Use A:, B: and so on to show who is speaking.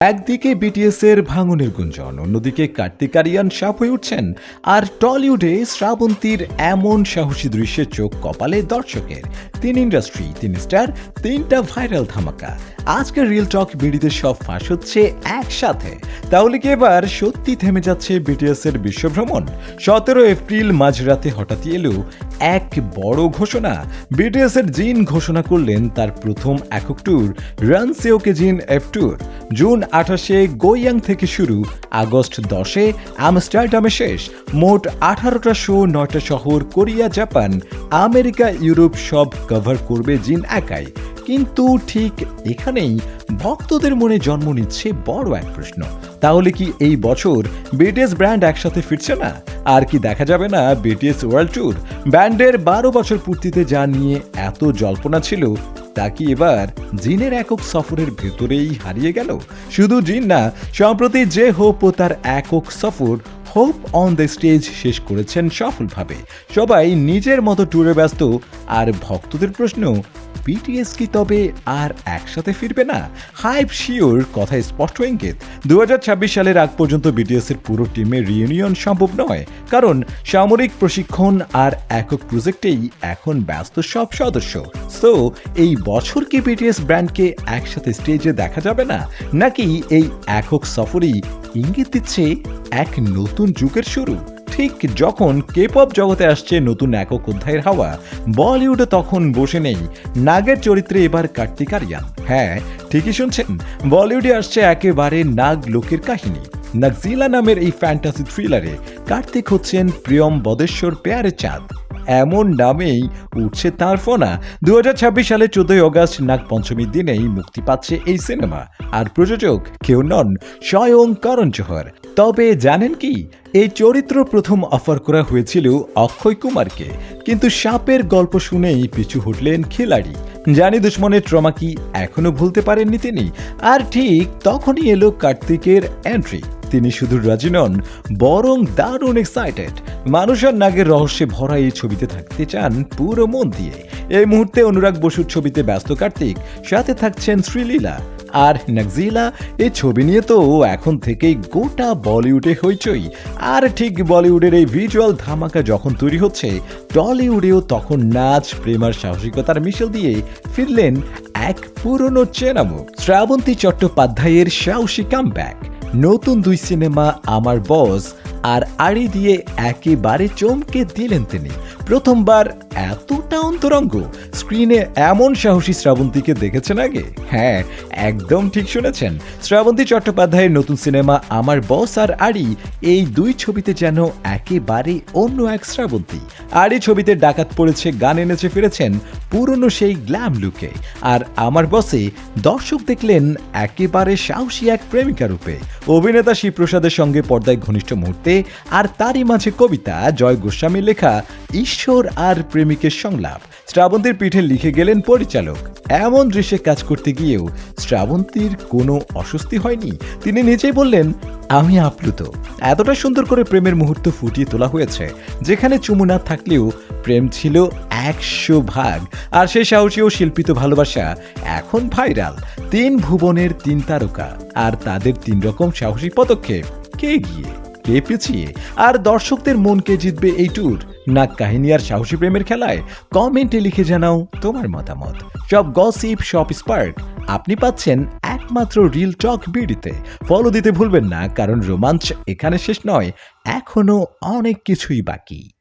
A: একদিকে বিটিএস এর ভাঙনের গুঞ্জন, অন্যদিকে কার্তিক আরিয়ান সাপ হয়ে উঠছেন। আর টলিউডে শ্রাবন্তীর এমন সাহসী দৃশ্যে চোখ কপালে দর্শকের। তিন ইন্ডাস্ট্রি, তিন স্টার, তিনটা ভাইরাল ধামাকা। আজকের রিল টক বিডিতে সব ফাঁস হচ্ছে একসাথে। তাহলে কি এবার সত্যি থেমে যাচ্ছে বিটিএস এর বিশ্বভ্রমণ সতেরো এপ্রিল মাঝরাতে হঠাৎই এলো এক বড় ঘোষণা। বিটিএস এর জিন ঘোষণা করলেন তার প্রথম একক ট্যুর রান সেওকে জিন এফ ট্যুর জুন আঠাশে গোয়াং থেকে শুরু, আগস্ট দশে আমস্টারডামে শেষ, মোট আঠারোটা শো, নয়টা শহর, কোরিয়া, জাপান, আমেরিকা, ইউরোপ সব কভার করবে জিন একাই। কিন্তু ঠিক এখানেই ভক্তদের মনে জন্ম নিচ্ছে বড় এক প্রশ্ন। তাহলে কি এই বছর বিটিএস ব্র্যান্ড একসাথে ফিরছে না? আর কি দেখা যাবে না বিটিএস ওয়ার্ল্ড ট্যুর? ব্যান্ডের বারো বছর পূর্তিতে যা নিয়ে এত জল্পনা ছিল, তা কি এবার জিনের একক সফরের ভেতরেই হারিয়ে গেল? শুধু জিন না, সম্প্রতি যে হোপ ও তার একক সফর হোপ অন দ্য স্টেজ শেষ করেছেন সফলভাবে। সবাই নিজের মতো ট্যুরে ব্যস্ত, আর ভক্তদের প্রশ্ন বিটিএস কি তবে আর একসাথে ফিরবে না? হাইপ শিওর কথায় স্পষ্ট ইঙ্গিত। দুহাজার ছাব্বিশ সালের আগ পর্যন্ত বিটিএস এর পুরো টিমের রিউনিয়ন সম্ভব নয়। কারণ সামরিক প্রশিক্ষণ আর একক প্রজেক্টেই এখন ব্যস্ত সব সদস্য। সো এই বছর কি বিটিএস ব্র্যান্ডকে একসাথে স্টেজে দেখা যাবে না? নাকি এই একক সফরই ইঙ্গিত দিচ্ছে এক নতুন যুগের শুরু? ঠিক যখন কে জগতে আসছে নতুন একক অধ্যায়ের হাওয়া বলিউডে তখন বসে নেই। নাগের চরিত্রে এবার কার্তিক আরিয়ান। হ্যাঁ ঠিকই শুনছেন বলিউডে আসছে একেবারে নাগ লোকের কাহিনী। নাগজিলা নামের এই ফ্যান্টাসি থ্রিলারে কার্তিক হচ্ছেন প্রিয়ম বদেশ্বর পেয়ারে চাঁদ। এমন নামেই উঠছে তার ফোনা। দু হাজার ছাব্বিশ সালে চোদ্দই অগস্ট নাগ পঞ্চমীর দিনেই মুক্তি পাচ্ছে এই সিনেমা। আর প্রযোজক কেউ নন, স্বয়ং করণ জোহর। তবে জানেন কি, এই চরিত্র প্রথম অফার করা হয়েছিল অক্ষয় কুমারকে। কিন্তু সাপের গল্প শুনেই পিছু হটলেন খিলাড়ি। জানি দুশ্মনের ট্রমা কি এখনও ভুলতে পারেননি তিনি। আর ঠিক তখনই এলো কার্তিকের এন্ট্রি তিনি শুধু রাজি নন, বরং দারুণ এক্সাইটেড মানুষ আর নাগের রহস্যে ভরা এই ছবিতে থাকতে চান পুরো মন দিয়ে। এই মুহূর্তে অনুরাগ বসুর ছবিতে ব্যস্ত কার্তিক, সাথে থাকছেন শ্রীলীলা। আর নাগজিলা এই ছবি নিয়ে তো এখন থেকেই গোটা বলিউডে হইচই। আর ঠিক বলিউডের এই ভিজুয়াল ধামাকা যখন তৈরি হচ্ছে, টলিউডেও তখন নাচ প্রেমার সাহসিকতার মিশেল দিয়ে ফিরলেন এক পুরনো চেনামুখ শ্রাবন্তী চট্টোপাধ্যায়ের সাহসী কামব্যাক নতুন দুই সিনেমা, আমার বস আর আড়ি দিয়ে একেবারে চমকে দিলেন তিনি। প্রথমবার এতটা অন্তরঙ্গ। স্ক্রিনে এমন সাহসী শ্রাবন্তীকে দেখেছেন আগে? হ্যাঁ একদম ঠিক শুনেছেন। শ্রাবন্তী চট্টোপাধ্যায়ের নতুন সিনেমা আমার বস আর আড়ি, এই দুই ছবিতে যেন একেবারে অন্য এক শ্রাবন্তী। আড়ি ছবিতে ডাকাত পড়েছে, গান এনেছে, ফিরেছেন পুরনো সেই গ্ল্যাম লুকে। আর আমার বসে দর্শক দেখলেন একেবারে সাহসী এক প্রেমিকা রূপে। অভিনেতা শিবপ্রসাদের সঙ্গে পর্দায় ঘনিষ্ঠ মুহূর্তে, আর তারই মাঝে কবিতা, জয় গোস্বামীর লেখা ঈশ্বর আর প্রেমিকের সংলাপ। শ্রাবন্তীর পিঠে লিখে গেলেন পরিচালক। এমন দৃশ্যে কাজ করতে গিয়েও শ্রাবন্তীর কোনো অস্বস্তি হয়নি। তিনি নিজেই বললেন, আমি আপ্লুত। এতটা সুন্দর করে প্রেমের মুহূর্ত ফুটিয়ে তোলা হয়েছে, যেখানে চুমু না থাকলেও প্রেম ছিল একশো ভাগ। আর সেই সাহসী ও শিল্পিত ভালোবাসা এখন ভাইরাল। তিন ভুবনের তিন তারকা, আর তাদের তিন রকম সাহসী পদক্ষেপ। কে গিয়ে কে পিছিয়ে? আর দর্শকদের মনকে জিতবে এই ট্যুর না কাহিনী আর সাহসী প্রেমের খেলায় কমেন্টে লিখে জানাও তোমার মতামত। সব গসিপ সব স্পার্ক আপনি পাচ্ছেন একমাত্র রিল টক বিডিতে। ফলো দিতে ভুলবেন না, কারণ রোমাঞ্চ এখানে শেষ নয়, এখনও অনেক কিছুই বাকি।